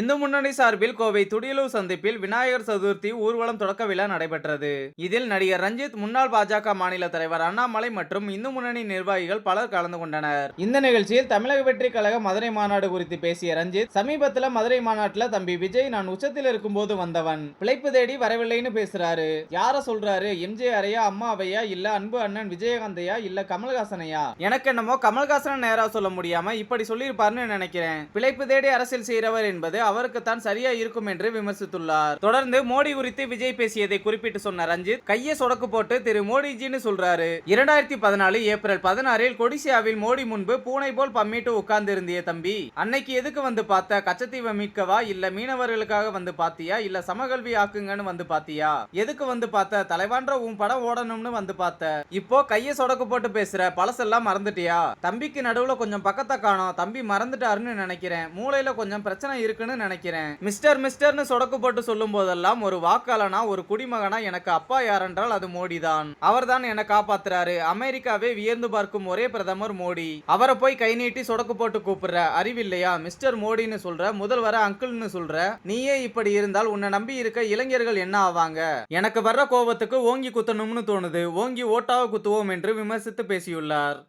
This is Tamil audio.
இந்து முன்னணி சார்பில் கோவை துடியலூர் சந்திப்பில் விநாயகர் சதுர்த்தி ஊர்வலம் தொடக்க விழா நடைபெற்றது. இதில் நடிகர் ரஞ்சித் முன்னாள் பாஜக மாநில தலைவர் அண்ணாமலை மற்றும் இந்து முன்னணி நிர்வாகிகள் பலர் கலந்து கொண்டனர். இந்த நிகழ்ச்சியில் தமிழக வெற்றி கழக மதுரை மாநாடு குறித்து பேசிய ரஞ்சித் சமீபத்துல மதுரை மாநாட்டுல தம்பி விஜய் நான் உச்சத்தில் இருக்கும்போது வந்தவன். பிழைப்பு தேடி வரவில்லைன்னு பேசுறாரு. யார சொல்றாரு? எம்ஜிஆரையா அம்மாவையா இல்ல அன்பு அண்ணன் விஜயகாந்தையா இல்ல கமல்ஹாசனையா? எனக்கு என்னமோ கமல்ஹாசன் நேரா சொல்ல முடியாம இப்படி சொல்லியிருப்பாருன்னு நினைக்கிறேன். பிழைப்பு தேடி அரசியல் செய்கிறவர் என்பது அவருக்குத்தான் சரியா இருக்கும் என்று விமர்சித்துள்ளார். தொடர்ந்து மோடி குறித்து விஜய் பேசியதை குறிப்பிட்டு சொன்ன ரஞ்சித் கையை சொடக்கு போட்டு திரு மோடிஜின்னு சொல்றாரு. இரண்டாயிரத்தி பதினாலு ஏப்ரல் பதினாறில் கொடிசியாவில் மோடி முன்பு பூனை போல் பம்மிட்டு உட்கார்ந்து இருந்திய தம்பி. அன்னைக்கு எதுக்கு வந்து பார்த்த? கச்சத்தீவை மீட்கவா? இல்ல மீனவர்களுக்காக வந்து பாத்தியா இல்ல சமகல்வி ஆக்குங்கன்னு வந்து பாத்தியா எதுக்கு வந்து பார்த்த? தலைவான்ற உன் படம் ஓடணும்னு வந்து பார்த்த. இப்போ கையை சொடக்கு போட்டு பேசுற பழசெல்லாம் மறந்துட்டியா? தம்பிக்கு நடுவுல கொஞ்சம் பக்கத்தை காணோம். தம்பி மறந்துட்டாருன்னு நினைக்கிறேன். மூளையில கொஞ்சம் பிரச்சனை இருக்குன்னு நினைக்கிறேன். மிஸ்டர் மிஸ்டர்னு சொடக்கு போட்டு சொல்லும் போதெல்லாம் ஒரு வாக்காளனா ஒரு குடிமகனா எனக்கு அப்பா யாரென்றால் அது மோடி தான் அவர்தான் என்னை காப்பாத்துறாரு. அமெரிக்காவே வியந்து பார்க்கும் ஒரே பிரதமர் மோடி. அவரை போய் கை நீட்டி சொடக்கு போட்டு கூப்பிடுற அறிவில்லையா? மிஸ்டர் மோடின்னு சொல்ற முதல்வர அங்கிள்னு சொல்ற நீயே இப்படி இருந்தால் உன்னை நம்பி இருக்க இளைஞர்கள் என்ன ஆவாங்க? எனக்கு வர்ற கோபத்துக்கு ஓங்கி குத்தணும்னு தோணுது. ஓங்கி ஓட்டாவை குத்துவோம் என்று விமர்சித்து பேசியுள்ளார்.